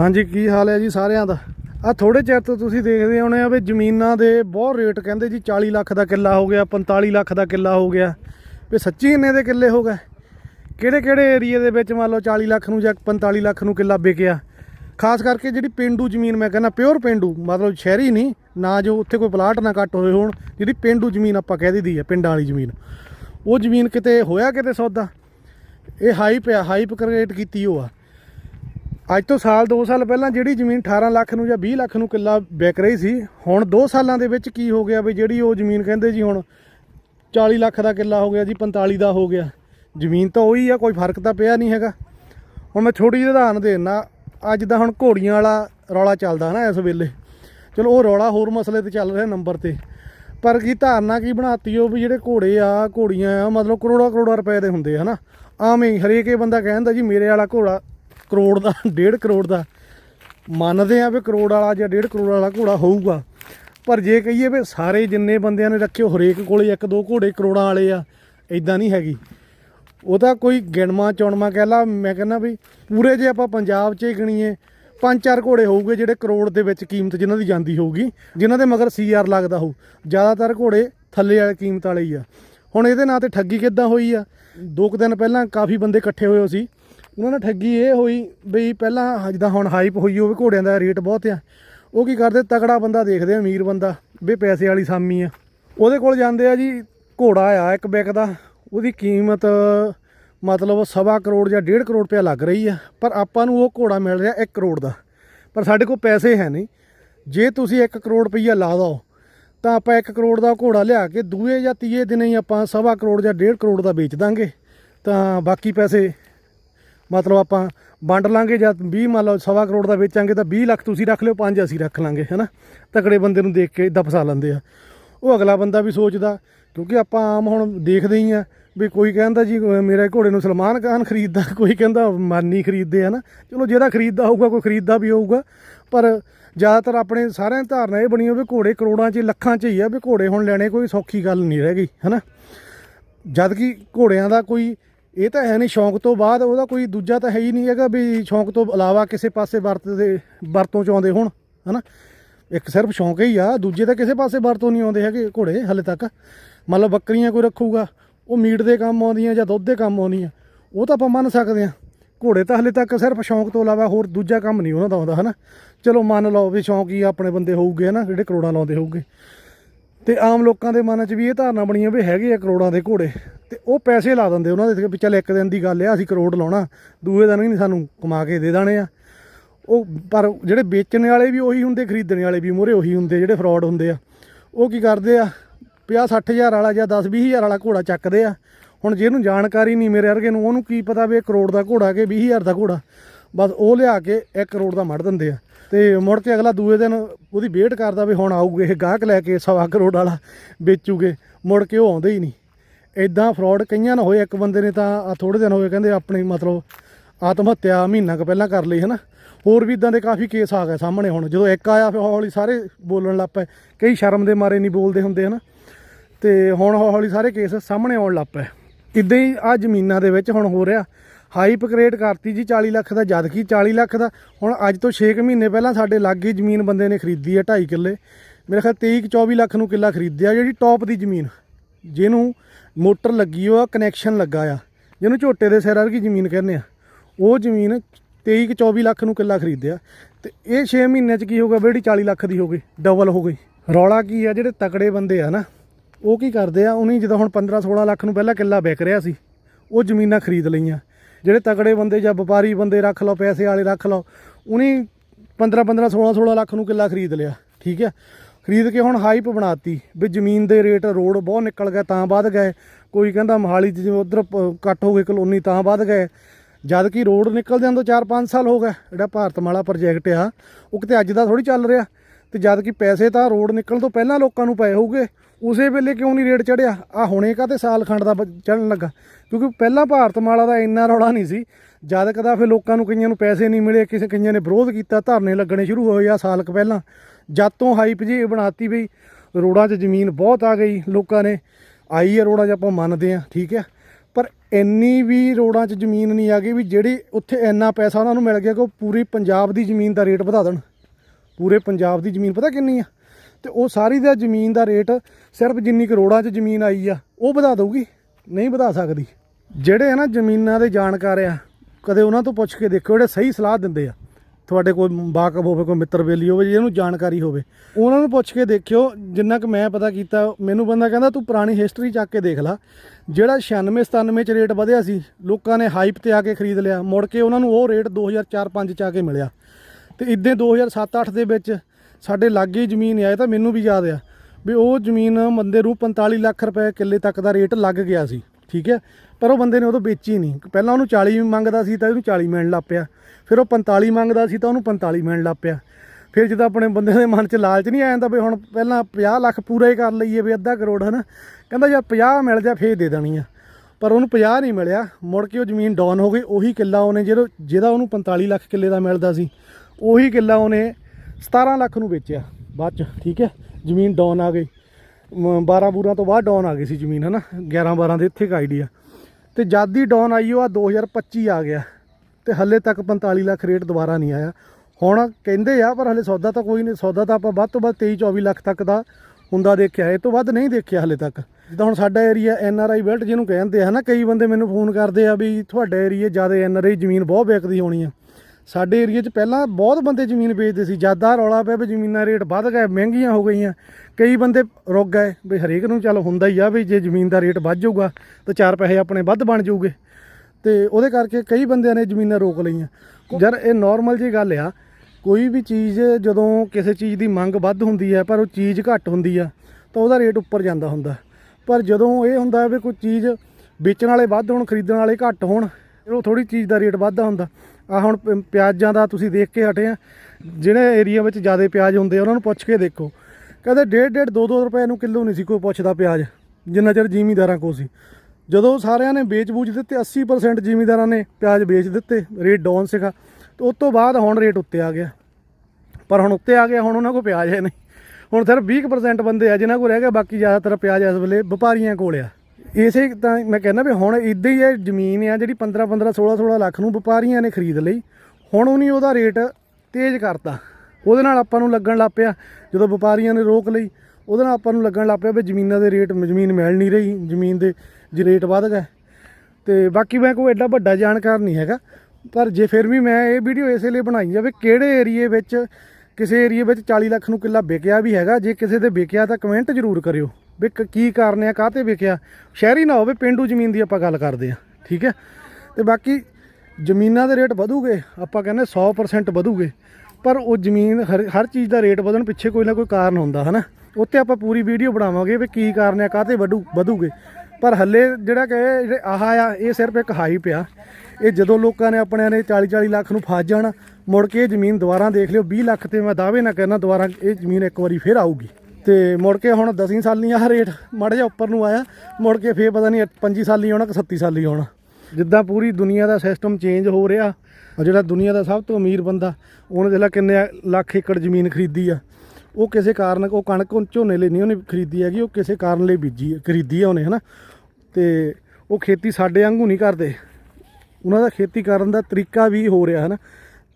ਹਾਂਜੀ, ਕੀ ਹਾਲ ਹੈ ਜੀ ਸਾਰਿਆਂ ਦਾ? ਆ ਥੋੜੇ ਚਿਰ ਤੋਂ ਤੁਸੀਂ ਦੇਖਦੇ ਹੋਣੇ ਆ ਵੀ ਜ਼ਮੀਨਾਂ ਦੇ ਬਹੁਤ ਰੇਟ ਕਹਿੰਦੇ ਜੀ 40 ਲੱਖ ਦਾ ਕਿੱਲਾ ਹੋ ਗਿਆ 45 ਲੱਖ ਦਾ ਕਿੱਲਾ ਹੋ ਗਿਆ। ਵੀ ਸੱਚੀ ਇੰਨੇ ਦੇ ਕਿੱਲੇ ਹੋ ਗਏ? ਕਿਹੜੇ ਕਿਹੜੇ ਏਰੀਏ ਦੇ ਵਿੱਚ ਮੰਨ ਲਓ 40 ਲੱਖ ਨੂੰ ਜਾਂ 45 ਲੱਖ ਨੂੰ ਕਿੱਲਾ ਵਿਕਿਆ? ਖਾਸ ਕਰਕੇ ਜਿਹੜੀ ਪਿੰਡੂ ਜ਼ਮੀਨ ਮੈਂ ਕਹਿੰਦਾ, ਪਿਓਰ ਪਿੰਡੂ, ਮਤਲਬ ਸ਼ਹਿਰੀ ਨਹੀਂ, ਨਾ ਜੋ ਉੱਥੇ ਕੋਈ ਪਲਾਟ ਨਾ ਕੱਟ ਹੋਏ ਹੋਣ, ਜਿਹੜੀ ਪਿੰਡੂ ਜ਼ਮੀਨ ਆਪਾਂ ਕਹਿ ਦਈਦੀ ਆ, ਪਿੰਡਾਂ ਵਾਲੀ ਜ਼ਮੀਨ। ਉਹ ਜ਼ਮੀਨ ਕਿਤੇ ਹੋਇਆ ਕਿਤੇ ਸੌਦਾ? ਇਹ ਹਾਈਪ ਆ ਹਾਈਪ ਕ੍ਰੀਏਟ ਕੀਤੀ ਉਹ ਆ। ਅੱਜ ਤੋਂ ਸਾਲ 2 ਸਾਲ ਪਹਿਲਾਂ ਜਿਹੜੀ ਜ਼ਮੀਨ 18 ਲੱਖ ਨੂੰ ਜਾਂ 20 ਲੱਖ ਨੂੰ ਕਿੱਲਾ ਵਿਕ ਰਹੀ ਸੀ, ਹੁਣ 2 ਸਾਲਾਂ ਦੇ ਵਿੱਚ ਕੀ ਹੋ ਗਿਆ ਵੀ ਜਿਹੜੀ ਉਹ ਜ਼ਮੀਨ ਕਹਿੰਦੇ ਜੀ ਹੁਣ 40 ਲੱਖ ਦਾ ਕਿੱਲਾ ਹੋ ਗਿਆ ਜੀ 45 ਦਾ ਹੋ ਗਿਆ। ਜ਼ਮੀਨ ਤਾਂ ਉਹੀ ਆ, ਕੋਈ ਫ਼ਰਕ ਤਾਂ ਪਿਆ ਨਹੀਂ ਹੈਗਾ। ਹੁਣ ਮੈਂ ਛੋਟੀ ਜਿਹੀ ਉਦਾਹਰਨ ਦੇਣਾ ਅੱਜ ਦਾ ਹੁਣ ਘੋੜੀਆਂ ਵਾਲਾ ਰੌਲਾ ਚੱਲਦਾ ਨਾ ਇਸ ਵੇਲੇ। ਚਲੋ ਉਹ ਰੌਲਾ ਹੋਰ ਮਸਲੇ ਤੇ ਚੱਲ ਰਿਹਾ ਨੰਬਰ ਤੇ। ਪਰ ਕੀ ਧਾਰਨਾ ਕੀ ਬਣਾਤੀ ਉਹ ਵੀ ਜਿਹੜੇ ਘੋੜੇ ਆ, ਘੋੜੀਆਂ ਆ, ਮਤਲਬ ਕਰੋੜਾ ਕਰੋੜਾ ਰੁਪਏ ਦੇ ਹੁੰਦੇ ਆ ਹਨਾ। ਆਵੇਂ ਹਰੇਕ ਇਹ ਬੰਦਾ ਕਹਿੰਦਾ ਜੀ, ਮੇਰੇ ਵਾਲਾ ਘੋੜਾ ਕਰੋੜ ਦਾ 1.5 ਕਰੋੜ ਦਾ। ਮੰਨਦੇ ਆ ਵੀ ਕਰੋੜ ਵਾਲਾ ਜਾਂ 1.5 ਕਰੋੜ ਵਾਲਾ ਘੋੜਾ ਹੋਊਗਾ। ਪਰ ਜੇ ਕਹੀਏ ਵੀ ਸਾਰੇ ਜਿੰਨੇ ਬੰਦਿਆਂ ਨੇ ਰੱਖੇ ਹਰੇਕ ਕੋਲੇ ਇੱਕ ਦੋ ਘੋੜੇ ਕਰੋੜਾਂ ਵਾਲੇ ਆ ਇਦਾਂ ਨਹੀਂ ਹੈਗੀ। ਉਹ ਤਾਂ ਕੋਈ ਗਿਣਵਾ, ਚੁਣਵਾ ਕਹਿ ਲਾ, ਮੈਂ ਕਹਿੰਦਾ ਵੀ ਪੂਰੇ ਜੇ ਆਪਾਂ ਪੰਜਾਬ 'ਚ ਹੀ ਗਣੀਏ, ਪੰਜ ਚਾਰ ਘੋੜੇ ਹੋਊਗੇ ਜਿਹੜੇ ਕਰੋੜ ਦੇ ਵਿੱਚ ਕੀਮਤ ਜਿਨ੍ਹਾਂ ਦੀ ਜਾਂਦੀ ਹੋਊਗੀ, ਜਿਨ੍ਹਾਂ ਦੇ ਮਗਰ ਸੀਆਰ ਲੱਗਦਾ ਹੋਊ। ਜ਼ਿਆਦਾਤਰ ਘੋੜੇ ਥੱਲੇ ਵਾਲੇ ਕੀਮਤ ਵਾਲੇ ਹੀ ਆ। ਹੁਣ ਇਹਦੇ ਨਾਂ ਤੇ ਠੱਗੀ ਕਿੱਦਾਂ ਹੋਈ ਆ? ਦੋ ਕੁ ਦਿਨ ਪਹਿਲਾਂ ਕਾਫੀ ਬੰਦੇ ਇਕੱਠੇ ਹੋਏ ਸੀ। ਉਹਨਾਂ ਨਾਲ ਠੱਗੀ ਇਹ ਹੋਈ ਬਈ ਪਹਿਲਾਂ ਜਿੱਦਾਂ ਹੁਣ ਹਾਈਪ ਹੋਈ ਹੋਵੇ ਘੋੜਿਆਂ ਦਾ ਰੇਟ ਬਹੁਤ ਆ। ਉਹ ਕੀ ਕਰਦੇ, ਤਕੜਾ ਬੰਦਾ ਦੇਖਦੇ ਆ ਅਮੀਰ ਬੰਦਾ ਵੀ ਪੈਸੇ ਵਾਲੀ ਸਾਮੀ ਆ। ਉਹਦੇ ਕੋਲ ਜਾਂਦੇ ਆ ਜੀ, ਘੋੜਾ ਆ ਇੱਕ ਬੈਕ ਦਾ, ਉਹਦੀ ਕੀਮਤ ਮਤਲਬ ਸਵਾ ਕਰੋੜ ਜਾਂ 1.5 ਕਰੋੜ ਰੁਪਇਆ ਲੱਗ ਰਹੀ ਆ, ਪਰ ਆਪਾਂ ਨੂੰ ਉਹ ਘੋੜਾ ਮਿਲ ਰਿਹਾ 1 ਕਰੋੜ ਦਾ। ਪਰ ਸਾਡੇ ਕੋਲ ਪੈਸੇ ਹੈ ਨਹੀਂ। ਜੇ ਤੁਸੀਂ 1 ਕਰੋੜ ਰੁਪਈਆ ਲਾ ਦੋ, ਤਾਂ ਆਪਾਂ 1 ਕਰੋੜ ਦਾ ਘੋੜਾ ਲਿਆ ਕੇ ਦੂਏ ਜਾਂ ਤੀਏ ਦਿਨ ਹੀ ਆਪਾਂ ਸਵਾ ਕਰੋੜ ਜਾਂ 1.5 ਕਰੋੜ ਦਾ ਵੇਚ ਦਾਂਗੇ। ਤਾਂ ਬਾਕੀ ਪੈਸੇ ਮਤਲਬ ਆਪਾਂ ਵੰਡ ਲਾਂਗੇ ਜਾਂ 20 ਮੰਨ ਲਓ ਸਵਾ ਕਰੋੜ ਦਾ ਵੇਚਾਂਗੇ ਤਾਂ 20 ਲੱਖ ਤੁਸੀਂ ਰੱਖ ਲਿਓ 5 ਅਸੀਂ ਰੱਖ ਲਾਂਗੇ, ਹੈਨਾ? ਤਕੜੇ ਬੰਦੇ ਨੂੰ ਦੇਖ ਕੇ ਇਦਾਂ ਫਸਾ ਲੈਂਦੇ ਆ। ਉਹ ਅਗਲਾ ਬੰਦਾ ਵੀ ਸੋਚਦਾ, ਕਿਉਂਕਿ ਆਪਾਂ ਆਮ ਹੁਣ ਦੇਖਦੇ ਹੀ ਆ ਵੀ ਕੋਈ ਕਹਿੰਦਾ ਜੀ ਮੇਰੇ ਘੋੜੇ ਨੂੰ ਸਲਮਾਨ ਖਾਨ ਖਰੀਦਦਾ, ਕੋਈ ਕਹਿੰਦਾ ਮਾਨੀ ਖਰੀਦਦੇ ਆ ਨਾ ਚਲੋ ਜਿਹੜਾ ਖਰੀਦਦਾ ਹੋਊਗਾ, ਕੋਈ ਖਰੀਦਦਾ ਵੀ ਹੋਊਗਾ, ਪਰ ਜ਼ਿਆਦਾਤਰ ਆਪਣੇ ਸਾਰਿਆਂ ਦੀ ਧਾਰਨਾ ਇਹ ਬਣੀ ਹੋਵੇ ਘੋੜੇ ਕਰੋੜਾਂ 'ਚ ਲੱਖਾਂ 'ਚ ਹੀ ਆ ਵੀ ਘੋੜੇ ਹੁਣ ਲੈਣੇ ਕੋਈ ਸੌਖੀ ਗੱਲ ਨਹੀਂ ਰਹਿ ਗਈ, ਹੈਨਾ? ਜਦ ਕਿ ਘੋੜਿਆਂ ਦਾ ਕੋਈ ਇਹ ਤਾਂ ਹੈ ਨਹੀਂ, ਸ਼ੌਂਕ ਤੋਂ ਬਾਅਦ ਉਹਦਾ ਕੋਈ ਦੂਜਾ ਤਾਂ ਹੈ ਹੀ ਨਹੀਂ ਹੈਗਾ ਵੀ ਸ਼ੌਂਕ ਤੋਂ ਇਲਾਵਾ ਕਿਸੇ ਪਾਸੇ ਵਰਤਦੇ ਵਰਤੋਂ ਚ ਆਉਂਦੇ ਹੁਣ, ਹਨਾ? ਇੱਕ ਸਿਰਫ ਸ਼ੌਂਕ ਹੀ ਆ, ਦੂਜੇ ਤਾਂ ਕਿਸੇ ਪਾਸੇ ਵਰਤੋਂ ਨਹੀਂ ਆਉਂਦੇ ਹੈਗੇ ਘੋੜੇ, ਹਲੇ ਤੱਕ। ਮੰਨ ਲਓ ਬੱਕਰੀਆਂ ਕੋਈ ਰੱਖੂਗਾ, ਉਹ ਮੀਟ ਦੇ ਕੰਮ ਆਉਂਦੀਆਂ ਜਾਂ ਦੁੱਧ ਦੇ ਕੰਮ ਆਉਂਦੀਆਂ, ਉਹ ਤਾਂ ਆਪਾਂ ਮੰਨ ਸਕਦੇ ਆ ਘੋੜੇ ਤਾਂ ਹਲੇ ਤੱਕ ਸਿਰਫ ਸ਼ੌਂਕ ਤੋਂ ਇਲਾਵਾ ਹੋਰ ਦੂਜਾ ਕੰਮ ਨਹੀਂ ਉਹਨਾਂ ਦਾ ਆਉਂਦਾ, ਹਨਾ? ਚਲੋ ਮੰਨ ਲਓ ਵੀ ਸ਼ੌਂਕ ਹੀ ਆਪਣੇ ਬੰਦੇ ਹੋਊਗੇ, ਹਨਾ? ਜਿਹੜੇ ਕਰੋੜਾਂ ਲਾਉਂਦੇ ਹੋਊਗੇ। ਤੇ ਆਮ ਲੋਕਾਂ ਦੇ ਮਨ 'ਚ ਵੀ ਇਹ ਧਾਰਨਾ ਬਣੀ ਆ ਵੀ ਹੈਗੇ ਆ ਕਰੋੜਾਂ ਦੇ ਘੋੜੇ ਤੇ ਉਹ ਪੈਸੇ ਲਾ ਦਿੰਦੇ ਉਹਨਾਂ ਦੇ ਵੀ ਚੱਲ ਇੱਕ ਦਿਨ ਦੀ ਗੱਲ ਆ, ਅਸੀਂ ਕਰੋੜ ਲਾਉਣਾ, ਦੂਏ ਦਿਨ ਨਹੀਂ ਸਾਨੂੰ ਕਮਾ ਕੇ ਦੇ ਦੇਣੇ ਆ। ਉਹ ਪਰ ਜਿਹੜੇ ਵੇਚਣ ਵਾਲੇ ਵੀ ਉਹੀ ਹੁੰਦੇ, ਖਰੀਦਣ ਵਾਲੇ ਵੀ ਮੋਰੇ ਉਹੀ ਹੁੰਦੇ, ਜਿਹੜੇ ਫਰਾਡ ਹੁੰਦੇ ਆ। ਉਹ ਕੀ ਕਰਦੇ ਆ 50 ਹਜ਼ਾਰ ਵਾਲਾ ਜਾਂ 10 ਹਜ਼ਾਰ ਵਾਲਾ ਘੋੜਾ ਚੱਕਦੇ ਆ। ਹੁਣ ਜਿਹਨੂੰ ਜਾਣਕਾਰੀ ਨਹੀਂ ਮੇਰੇ ਵਰਗੇ ਨੂੰ, ਉਹਨੂੰ ਕੀ ਪਤਾ ਵੀ ਕਰੋੜ ਦਾ ਘੋੜਾ ਕਿ 20000 ਦਾ ਘੋੜਾ। ਬਸ ਉਹ ਲਿਆ ਕੇ 1 ਕਰੋੜ ਦਾ ਮੜ ਦਿੰਦੇ ਆ। ਤੇ ਮੁੜ ਕੇ ਅਗਲਾ ਦੂਏ ਦਿਨ ਉਹਦੀ ਵੇਟ ਕਰਦਾ ਵੀ ਹੁਣ ਆਊਗੇ ਇਹ ਗਾਹਕ ਲੈ ਕੇ ਸਵਾ ਕਰੋੜ ਵਾਲਾ ਵੇਚੂਗੇ, ਮੁੜ ਕੇ ਉਹ ਆਉਂਦੇ ਹੀ ਨਹੀਂ। ਇਦਾਂ ਫਰਾਡ ਕਈਆਂ ਨਾਲ ਹੋਏ ਇੱਕ ਬੰਦੇ ਨੇ ਤਾਂ ਆ ਥੋੜੇ ਦਿਨ ਹੋਏ ਕਹਿੰਦੇ ਆਪਣੀ ਮਤਲਬ ਆਤਮ ਹੱਤਿਆ ਮਹੀਨਾ ਕੁ ਪਹਿਲਾਂ ਕਰ ਲਈ ਹੈ ਨਾ ਹੋਰ ਵੀ ਇਦਾਂ ਦੇ ਕਾਫੀ ਕੇਸ ਆ ਗਏ ਸਾਹਮਣੇ ਹੁਣ, ਜਦੋਂ ਇੱਕ ਆਇਆ ਫਿਰ ਹੌਲੀ ਸਾਰੇ ਬੋਲਣ ਲੱਗ ਪਏ। ਕਈ ਸ਼ਰਮ ਦੇ ਮਾਰੇ ਨਹੀਂ ਬੋਲਦੇ ਹੁੰਦੇ ਹਨਾ। ਤੇ ਹੁਣ ਹੌਲੀ ਸਾਰੇ ਕੇਸ ਸਾਹਮਣੇ ਆਉਣ ਲੱਗ ਪਏ। ਇਦਾਂ ਹੀ ਆ ਜ਼ਮੀਨਾਂ ਦੇ ਵਿੱਚ ਹੁਣ ਹੋ ਰਿਹਾ। ਹਾਈਪ ਕ੍ਰੀਏਟ ਕਰਤੀ ਜੀ 40 ਲੱਖ ਦਾ, ਜਦ ਕੀ 40 ਲੱਖ ਦਾ। ਹੁਣ ਅੱਜ ਤੋਂ 6 ਮਹੀਨੇ ਪਹਿਲਾਂ ਸਾਡੇ ਲਾਗੇ ਜ਼ਮੀਨ ਬੰਦੇ ਨੇ ਖਰੀਦੀ ਹੈ 2.5 ਕਿੱਲੇ। ਮੇਰੇ ਖਿਆਲ 23 24 ਲੱਖ ਨੂੰ ਕਿੱਲਾ ਖਰੀਦਿਆ, ਜਿਹੜੀ ਟੌਪ ਦੀ ਜ਼ਮੀਨ। ਜਿਹਨੂੰ ਮੋਟਰ ਲੱਗੀ ਹੋਆ ਕਨੈਕਸ਼ਨ ਲੱਗਾ ਆ। ਜਿਹਨੂੰ ਝੋਟੇ ਦੇ ਸਿਰ ਵਰਗੀ ਜ਼ਮੀਨ ਕਹਿੰਦੇ ਆ। ਉਹ ਜ਼ਮੀਨ 23 24 ਲੱਖ ਨੂੰ ਕਿੱਲਾ ਖਰੀਦਿਆ। ਤੇ ਇਹ 6 ਮਹੀਨਿਆਂ ਚ ਕੀ ਹੋ ਗਿਆ ਵੀ ਜਿਹੜੀ 40 ਲੱਖ ਦੀ ਹੋ ਗਈ ਡਬਲ ਹੋ ਗਈ। ਰੌਲਾ ਕੀ ਆ, ਜਿਹੜੇ ਤਕੜੇ ਬੰਦੇ ਆ ਨਾ, ਉਹ ਕੀ ਕਰਦੇ ਆ, ਉਹਨੇ ਜਦੋਂ ਹੁਣ 15 16 ਲੱਖ ਨੂੰ ਪਹਿਲਾਂ ਕਿੱਲਾ ਵਿਕ ਰਿਹਾ ਸੀ, ਉਹ ਜ਼ਮੀਨਾਂ ਖਰੀਦ ਲਈਆਂ। ਜਿਹੜੇ ਤਗੜੇ ਬੰਦੇ ਜਾਂ ਵਪਾਰੀ ਬੰਦੇ ਰੱਖ ਲਓ, ਪੈਸੇ ਵਾਲੇ ਰੱਖ ਲਓ, ਉਹਨੇ 15 15 16 16 ਲੱਖ ਨੂੰ ਕਿੱਲਾ ਖਰੀਦ ਲਿਆ, ਠੀਕ ਹੈ? ਖਰੀਦ ਕੇ ਹੁਣ ਹਾਈਪ ਬਣਾਤੀ ਵੀ ਜ਼ਮੀਨ ਦੇ ਰੇਟ ਰੋਡ ਬਹੁਤ ਨਿਕਲ ਗਏ, ਤਾਂ ਵੱਧ ਗਏ। ਕੋਈ ਕਹਿੰਦਾ ਮੋਹਾਲੀ 'ਚ ਜਿਵੇਂ ਉਧਰ ਕੱਟ ਹੋ ਗਏ ਕਲੋਨੀ, ਤਾਂ ਵੱਧ ਗਏ। ਜਦ ਕਿ ਰੋਡ ਨਿਕਲਦਿਆਂ ਤੋਂ 4-5 ਸਾਲ ਹੋ ਗਏ, ਜਿਹੜਾ ਭਾਰਤਮਾਲਾ ਪ੍ਰੋਜੈਕਟ ਆ, ਉਹ ਕਿਤੇ ਅੱਜ ਦਾ ਥੋੜੀ ਚੱਲ ਰਿਹਾ। ਤੇ ਜਦ ਕਿ ਪੈਸੇ ਤਾਂ ਰੋਡ ਨਿਕਲਣ ਤੋਂ ਪਹਿਲਾਂ ਲੋਕਾਂ ਨੂੰ ਪਏ ਹੋਊਗੇ, ਉਸੇ ਵੇਲੇ ਕਿਉਂ ਨਹੀਂ ਰੇਟ ਚੜਿਆ? ਆ ਹੁਣੇ ਕਾਤੇ ਸਾਲ ਖੰਡ ਦਾ ਚੜਨ ਲੱਗਾ? ਕਿਉਂਕਿ ਪਹਿਲਾਂ ਭਾਰਤ ਮਾਲਾ ਦਾ ਇੰਨਾ ਰੌਲਾ ਨਹੀਂ ਸੀ, ਜਦ ਕਦਾ ਫਿਰ ਲੋਕਾਂ ਨੂੰ ਕਈਆਂ ਨੂੰ ਪੈਸੇ ਨਹੀਂ ਮਿਲੇ, ਕਿਸੇ ਕਈਆਂ ਨੇ ਵਿਰੋਧ ਕੀਤਾ, ਧਰਨੇ ਲੱਗਣੇ ਸ਼ੁਰੂ ਹੋਏ ਆ ਸਾਲ ਕੁ ਪਹਿਲਾਂ। ਜਦ ਤੋਂ ਹਾਈਪ ਜੀ ਬਣਾਤੀ ਬਈ, ਰੋਡਾਂ 'ਚ ਜ਼ਮੀਨ ਬਹੁਤ ਆ ਗਈ ਲੋਕਾਂ ਨੇ ਆਈ ਹੈ ਰੋਡਾਂ 'ਚ ਆਪਾਂ ਮੰਨਦੇ ਆ ਠੀਕ ਹੈ? ਪਰ ਇੰਨੀ ਵੀ ਰੋਡਾਂ 'ਚ ਜ਼ਮੀਨ ਨਹੀਂ ਆ ਗਈ ਵੀ ਜਿਹੜੀ ਉੱਥੇ ਇੰਨਾ ਪੈਸਾ ਉਹਨਾਂ ਨੂੰ ਮਿਲ ਗਿਆ ਕਿ ਉਹ ਪੂਰੀ ਪੰਜਾਬ ਦੀ ਜ਼ਮੀਨ ਦਾ ਰੇਟ ਵਧਾ ਦੇਣ। ਪੂਰੇ ਪੰਜਾਬ ਦੀ ਜ਼ਮੀਨ ਪਤਾ ਕਿੰਨੀ ਆ? ਤੇ ਉਹ ਸਾਰੀ ਦਾ ਜ਼ਮੀਨ ਦਾ ਰੇਟ ਸਿਰਫ ਜਿੰਨੀ ਕਰੋੜਾਂ 'ਚ ਜ਼ਮੀਨ ਆਈ ਆ, ਉਹ ਵਧਾ ਦਊਗੀ? ਨਹੀਂ ਵਧਾ ਸਕਦੀ। ਜਿਹੜੇ ਆ ਨਾ ਜ਼ਮੀਨਾਂ ਦੇ ਜਾਣਕਾਰ ਆ, ਕਦੇ ਉਹਨਾਂ ਤੋਂ ਪੁੱਛ ਕੇ ਦੇਖੋ, ਜਿਹੜੇ ਸਹੀ ਸਲਾਹ ਦਿੰਦੇ ਆ। ਤੁਹਾਡੇ ਕੋਈ ਬਾਕਬ ਹੋਵੇ, ਕੋਈ ਮਿੱਤਰ ਬੇਲੀ ਹੋਵੇ ਜਿਹਨੂੰ ਜਾਣਕਾਰੀ ਹੋਵੇ। ਉਹਨਾਂ ਨੂੰ ਪੁੱਛ ਕੇ ਦੇਖਿਓ, ਜਿੰਨਾ ਕੁ ਮੈਂ ਪਤਾ ਕੀਤਾ, ਮੈਨੂੰ ਬੰਦਾ ਕਹਿੰਦਾ, ਤੂੰ ਪੁਰਾਣੀ ਹਿਸਟਰੀ ਚੱਕ ਕੇ ਦੇਖ ਲੈ। ਜਿਹੜਾ 96 97 ਚ ਰੇਟ ਵਧਿਆ ਸੀ, ਲੋਕਾਂ ਨੇ ਹਾਈਪ ਤੇ ਆ ਕੇ ਖਰੀਦ ਲਿਆ। ਮੁੜ ਕੇ ਉਹਨਾਂ ਨੂੰ ਉਹ ਰੇਟ 2004-5 ਚ ਆ ਕੇ ਮਿਲਿਆ। ਤੇ ਇਦਾਂ 2007-8 ਦੇ ਵਿੱਚ ਸਾਡੇ ਲਾਗੇ ਜ਼ਮੀਨ ਆਏ ਤਾਂ ਮੈਨੂੰ ਵੀ ਯਾਦ ਆ ਵੀ ਉਹ ਜ਼ਮੀਨ ਬੰਦੇ ਨੂੰ 45 ਲੱਖ ਰੁਪਏ ਕਿੱਲੇ ਤੱਕ ਦਾ ਰੇਟ ਲੱਗ ਗਿਆ ਸੀ, ਠੀਕ ਹੈ? ਪਰ ਉਹ ਬੰਦੇ ਨੇ ਉਦੋਂ ਵੇਚੀ ਨਹੀਂ। ਪਹਿਲਾਂ ਉਹਨੂੰ 40 ਮੰਗਦਾ ਸੀ ਤਾਂ ਇਹਨੂੰ 40 ਮਿਲਣ ਲੱਗ ਪਿਆ। ਫਿਰ ਉਹ 45 ਮੰਗਦਾ ਸੀ ਤਾਂ ਉਹਨੂੰ 45 ਮਿਲਣ ਲੱਗ ਪਿਆ। ਫਿਰ ਜਦੋਂ ਆਪਣੇ ਬੰਦੇ ਦੇ ਮਨ 'ਚ ਲਾਲਚ ਨਹੀਂ ਆ ਜਾਂਦਾ ਵੀ ਹੁਣ ਪਹਿਲਾਂ 50 ਲੱਖ ਪੂਰਾ ਹੀ ਕਰ ਲਈਏ ਵੀ ਅੱਧਾ ਕਰੋੜ, ਹਨਾ? ਕਹਿੰਦਾ ਯਾਰ 50 ਮਿਲ ਜਾ, ਫੇਰ ਦੇ ਦੇਣੀ ਆ। ਪਰ ਉਹਨੂੰ 50 ਨਹੀਂ ਮਿਲਿਆ। ਮੁੜ ਕੇ ਉਹ ਜ਼ਮੀਨ ਡਾਊਨ ਹੋ ਗਈ। ਉਹੀ ਕਿੱਲਾ ਉਹਨੇ ਜਿਹੜਾ ਜਿਹਦਾ ਉਹਨੂੰ 45 ਲੱਖ ਕਿੱਲੇ ਦਾ ਮਿਲਦਾ ਸੀ। ਉਹੀ ਕਿੱਲਾ ਉਹਨੇ 17 ਲੱਖ ਨੂੰ ਵੇਚਿਆ ਬਾਅਦ ਚ, ਠੀਕ ਹੈ? ਜ਼ਮੀਨ ਡਾਊਨ ਆ ਗਈ। 12 ਬੂਰਾਂ ਤੋਂ ਬਾਅਦ ਡਾਊਨ ਆ ਗਈ ਸੀ ਜ਼ਮੀਨ, ਹਨਾ? 11 12 ਦੇ ਇੱਥੇ ਇੱਕ ਆਈਡੀਆ ਤੇ ਜਦ ਦੀ ਡਾਊਨ ਆਈ, ਉਹ ਆ 2025 ਆ ਗਿਆ। ਤੇ ਹੱਲੇ ਤੱਕ 45 ਲੱਖ ਰੇਟ ਦੁਬਾਰਾ ਨਹੀਂ ਆਇਆ। ਹੁਣ ਕਹਿੰਦੇ ਆ, ਪਰ ਹਲੇ ਸੌਦਾ ਤਾਂ ਕੋਈ ਨਹੀਂ, ਸੌਦਾ ਤਾਂ ਆਪਾਂ ਵੱਧ ਤੋਂ ਵੱਧ 23 24 ਲੱਖ ਤੱਕ ਦਾ ਹੁੰਦਾ ਦੇਖਿਆ। ਇਹ ਤੋਂ ਵੱਧ ਨਹੀਂ ਦੇਖਿਆ ਹਲੇ ਤੱਕ। ਜਿੱਦਾਂ ਹੁਣ ਸਾਡਾ area N R I belt ਜਿਹਨੂੰ ਕਹਿੰਦੇ ਆ ਨਾ ਕਈ ਬੰਦੇ ਮੈਨੂੰ ਫੋਨ ਕਰਦੇ ਆ ਵੀ ਤੁਹਾਡਾ ਏਰੀਆ ਜ਼ਿਆਦਾ ਐਨ ਆਰ ਆਈ ਜ਼ਮੀਨ ਬਹੁਤ ਵਿਕਦੀ ਹੋਣੀ ਆ। ਸਾਡੇ ਏਰੀਆ 'ਚ ਪਹਿਲਾਂ ਬਹੁਤ ਬੰਦੇ ਜ਼ਮੀਨ ਵੇਚਦੇ ਸੀ, ਜ਼ਿਆਦਾ ਰੌਲਾ ਪਿਆ ਵੀ ਜ਼ਮੀਨਾਂ ਰੇਟ ਵੱਧ ਗਏ, ਮਹਿੰਗੀਆਂ ਹੋ ਗਈਆਂ। ਕਈ ਬੰਦੇ ਰੁਕ ਗਏ ਵੀ ਹਰੇਕ ਨੂੰ ਚੱਲ ਹੁੰਦਾ ਹੀ ਆ ਵੀ ਜੇ ਜ਼ਮੀਨ ਦਾ ਰੇਟ ਵੱਧ ਜਾਊਗਾ ਤਾਂ ਚਾਰ ਪੈਸੇ ਆਪਣੇ ਵੱਧ ਬਣ ਜਾਊਗੇ। ਤੇ ਉਹਦੇ ਕਰਕੇ ਕਈ ਬੰਦਿਆਂ ਨੇ ਜ਼ਮੀਨਾਂ ਰੋਕ ਲਈਆਂ। ਯਾਰ, ਇਹ ਨਾਰਮਲ ਜੀ ਗੱਲ ਆ, ਕੋਈ ਵੀ ਚੀਜ਼ ਜਦੋਂ ਕਿਸੇ ਚੀਜ਼ ਦੀ ਮੰਗ ਵੱਧ ਹੁੰਦੀ ਹੈ ਪਰ ਉਹ ਚੀਜ਼ ਘੱਟ ਹੁੰਦੀ ਆ, ਤਾਂ ਉਹਦਾ ਰੇਟ ਉੱਪਰ ਜਾਂਦਾ ਹੁੰਦਾ। ਪਰ ਜਦੋਂ ਇਹ ਹੁੰਦਾ ਵੀ ਕੋਈ ਚੀਜ਼ ਵੇਚਣ ਵਾਲੇ ਵੱਧ ਹੋਣ, ਖਰੀਦਣ ਵਾਲੇ ਘੱਟ ਹੋਣ ਉਹ ਥੋੜੀ ਚੀਜ਼ ਦਾ ਰੇਟ ਵੱਧਦਾ ਹੁੰਦਾ। ਆ ਹੁਣ ਪ- ਪਿਆਜ਼ਾਂ ਦਾ ਤੁਸੀਂ ਦੇਖ ਕੇ ਹਟੇ ਆ। ਜਿਹੜੇ ਏਰੀਆ ਵਿੱਚ ਜ਼ਿਆਦਾ ਪਿਆਜ਼ ਹੁੰਦੇ ਆ, ਉਹਨਾਂ ਨੂੰ ਪੁੱਛ ਕੇ ਦੇਖੋ। ਕਹਿੰਦੇ ਡੇਢ ਡੇਢ 2-2 ਰੁਪਏ ਨੂੰ ਕਿਲੋ ਨਹੀਂ ਸੀ ਕੋਈ ਪੁੱਛਦਾ ਪਿਆਜ਼, ਜਿੰਨਾ ਚਿਰ ਜ਼ਿਮੀਂਦਾਰਾਂ ਕੋਲ ਸੀ। ਜਦੋਂ ਸਾਰਿਆਂ ਨੇ ਵੇਚ ਬੂਚ ਦਿੱਤੇ 80% ਜ਼ਿਮੀਂਦਾਰਾਂ ਨੇ ਪਿਆਜ਼ ਵੇਚ ਦਿੱਤੇ ਰੇਟ ਡਾਊਨ ਸੀਗਾ। ਤੇ ਉਸ ਤੋਂ ਬਾਅਦ ਹੁਣ ਰੇਟ ਉੱਤੇ ਆ ਗਿਆ। ਪਰ ਹੁਣ ਉੱਤੇ ਆ ਗਿਆ, ਹੁਣ ਉਹਨਾਂ ਕੋਲ ਪਿਆਜ਼ ਹੈ ਨਹੀਂ। ਹੁਣ ਸਿਰਫ 20% ਬੰਦੇ ਆ, ਜਿਨ੍ਹਾਂ ਕੋਲ ਰਹਿ ਗਿਆ, ਬਾਕੀ ਜ਼ਿਆਦਾਤਰ ਪਿਆਜ਼ ਇਸ ਵੇਲੇ ਵਪਾਰੀਆਂ ਕੋਲ ਆ। ਇਸੇ ਤਾਂ ਮੈਂ ਕਹਿੰਦਾ ਵੀ ਹੁਣ ਇਦਾਂ ਹੀ ਹੈ ਜ਼ਮੀਨ ਆ ਜਿਹੜੀ 15 15 16 16 ਲੱਖ ਨੂੰ ਵਪਾਰੀਆਂ ਨੇ ਖਰੀਦ ਲਈ। ਹੁਣ ਉਹਨੇ ਉਹਦਾ ਰੇਟ ਤੇਜ਼ ਕਰਤਾ। ਉਹਦੇ ਨਾਲ ਆਪਾਂ ਨੂੰ ਲੱਗਣ ਲੱਗ ਪਿਆ, ਜਦੋਂ ਵਪਾਰੀਆਂ ਨੇ ਰੋਕ ਲਈ, ਉਹਦੇ ਨਾਲ ਆਪਾਂ ਨੂੰ ਲੱਗਣ ਲੱਗ ਪਿਆ ਵੀ ਜ਼ਮੀਨਾਂ ਦੇ ਰੇਟ, ਜ਼ਮੀਨ ਮਿਲ ਨਹੀਂ ਰਹੀ, ਜ਼ਮੀਨ ਦੇ ਜੇ ਰੇਟ ਵੱਧ ਗਏ। ਤੇ ਬਾਕੀ ਮੈਂ ਕੋਈ ਐਡਾ ਵੱਡਾ ਜਾਣਕਾਰ ਨਹੀਂ ਹੈਗਾ, ਪਰ ਜੇ ਫਿਰ ਵੀ ਮੈਂ ਇਹ ਵੀਡੀਓ ਇਸੇ ਲਈ ਬਣਾਈ ਆ ਵੀ ਕਿਹੜੇ ਏਰੀਏ ਵਿੱਚ, ਕਿਸੇ ਏਰੀਏ ਵਿੱਚ 40 ਲੱਖ ਨੂੰ ਕਿੱਲਾ ਵਿਕਿਆ ਵੀ ਹੈਗਾ, ਜੇ ਕਿਸੇ ਦੇ ਵਿਕਿਆ ਤਾਂ ਕਮੈਂਟ ਜ਼ਰੂਰ ਕਰਿਓ। ਵੀ ਕ- ਕੀ ਕਾਰਨ ਆ, ਕਾਹਤੇ ਵਿਕਿਆ ਸ਼ਹਿਰੀ ਨਾ ਹੋਵੇ, ਪਿੰਡੂ ਜ਼ਮੀਨ ਦੀ ਆਪਾਂ ਗੱਲ ਕਰਦੇ ਆ ਠੀਕ ਹੈ? ਤੇ ਬਾਕੀ ਜ਼ਮੀਨਾਂ ਦੇ ਰੇਟ ਵਧੂਗੇ, ਆਪਾਂ ਕਹਿੰਦੇ 100% ਵਧੂਗੇ, ਪਰ ਉਹ ਜ਼ਮੀਨ ਹਰ ਹਰ ਚੀਜ਼ ਦਾ ਰੇਟ ਵਧਣ ਪਿੱਛੇ ਕੋਈ ਨਾ ਕੋਈ ਕਾਰਨ ਹੁੰਦਾ, ਹਨਾ? ਉੱਤੇ ਆਪਾਂ ਪੂਰੀ ਵੀਡੀਓ ਬਣਾਵਾਂਗੇ ਵੀ ਕੀ ਕਾਰਨ ਆ, ਕਾਹਤੇ ਵਧੂ, ਵਧੂਗੇ। ਪਰ ਹੱਲੇ ਜਿਹੜਾ ਕਿ ਇਹ ਆਹ ਆ, ਇਹ ਸਿਰਫ ਇੱਕ ਹਾਈਪ ਆ। ਇਹ ਜਦੋਂ ਲੋਕਾਂ ਨੇ ਆਪਣਿਆਂ ਨੇ 40 40 ਲੱਖ ਨੂੰ ਫਸ ਜਾਣਾ ਮੁੜ ਕੇ ਇਹ ਜ਼ਮੀਨ ਦੁਬਾਰਾ ਦੇਖ ਲਿਓ 20 ਲੱਖ ਤੇ ਮੈਂ ਦਾਅਵੇ ਨਾ ਕਰਨਾ, ਦੁਬਾਰਾ ਇਹ ਜ਼ਮੀਨ ਇੱਕ ਵਾਰੀ ਫੇਰ ਆਊਗੀ। ਤੇ ਮੁੜ ਕੇ ਹੁਣ 10 ਸਾਲੀ ਆਹ ਰੇਟ ਮੜ ਜਾ ਉੱਪਰ ਨੂੰ ਆਇਆ, ਮੁੜ ਕੇ ਫੇਰ ਪਤਾ ਨਹੀਂ 25 ਸਾਲੀ ਆਉਣਾ ਕਿ 37 ਸਾਲੀ ਆਉਣਾ ਜਿੱਦਾਂ ਪੂਰੀ ਦੁਨੀਆ ਦਾ ਸਿਸਟਮ ਚੇਂਜ ਹੋ ਰਿਹਾ ਜਿਹੜਾ ਦੁਨੀਆ ਦਾ ਸਭ ਤੋਂ ਅਮੀਰ ਬੰਦਾ, ਉਹਨੇ ਦੇਖ ਲਾ ਕਿੰਨੇ ਲੱਖ ਏਕੜ ਜ਼ਮੀਨ ਖਰੀਦੀ ਆ। ਉਹ ਕਿਸੇ ਕਾਰਨ, ਉਹ ਕਣਕ ਝੋਨੇ ਲਈ ਨਹੀਂ ਉਹਨੇ ਖਰੀਦੀ ਹੈਗੀ, ਉਹ ਕਿਸੇ ਕਾਰਨ ਲਈ ਬੀਜੀ, ਖਰੀਦੀ ਆ ਉਹਨੇ, ਹਨਾ। ਤੇ ਉਹ ਖੇਤੀ ਸਾਡੇ ਵਾਂਗੂ ਨਹੀਂ ਕਰਦੇ। ਉਹਨਾਂ ਦਾ ਖੇਤੀ ਕਰਨ ਦਾ ਤਰੀਕਾ ਵੀ ਹੋ ਰਿਹਾ ਹੈ ਨਾ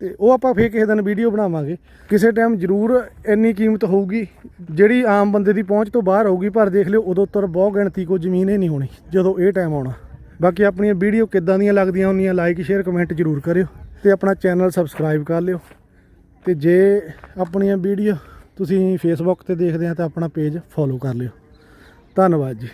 ਤੇ ਉਹ ਆਪਾਂ ਫੇਰ ਕਿਸੇ ਦਿਨ ਵੀਡੀਓ ਬਣਾਵਾਂਗੇ। ਕਿਸੇ ਟਾਈਮ ਜ਼ਰੂਰ ਇੰਨੀ ਕੀਮਤ ਹੋਊਗੀ, ਜਿਹੜੀ ਆਮ ਬੰਦੇ ਦੀ ਪਹੁੰਚ ਤੋਂ ਬਾਹਰ ਹੋਊਗੀ, ਪਰ ਦੇਖ ਲਿਓ, ਉਦੋਂ ਤੱਕ ਬਹੁਤ ਗਿਣਤੀ ਕੋ ਜ਼ਮੀਨ ਹੀ ਨਹੀਂ ਹੋਣੀ, ਜਦੋਂ ਇਹ ਟਾਈਮ ਆਉਣਾ। ਬਾਕੀ ਆਪਣੀਆਂ ਵੀਡੀਓ ਕਿੱਦਾਂ ਦੀਆਂ ਲੱਗਦੀਆਂ ਹੁੰਦੀਆਂ ਲਾਈਕ ਸ਼ੇਅਰ ਕਮੈਂਟ ਜ਼ਰੂਰ ਕਰਿਓ ਤੇ ਆਪਣਾ ਚੈਨਲ ਸਬਸਕ੍ਰਾਈਬ ਕਰ ਲਿਓ। ਤੇ ਜੇ ਆਪਣੀਆਂ ਵੀਡੀਓ ਤੁਸੀਂ ਫੇਸਬੁੱਕ ਤੇ ਦੇਖਦੇ ਆ, ਤਾਂ ਆਪਣਾ ਪੇਜ ਫੋਲੋ ਕਰ ਲਿਓ। ਧੰਨਵਾਦ ਜੀ।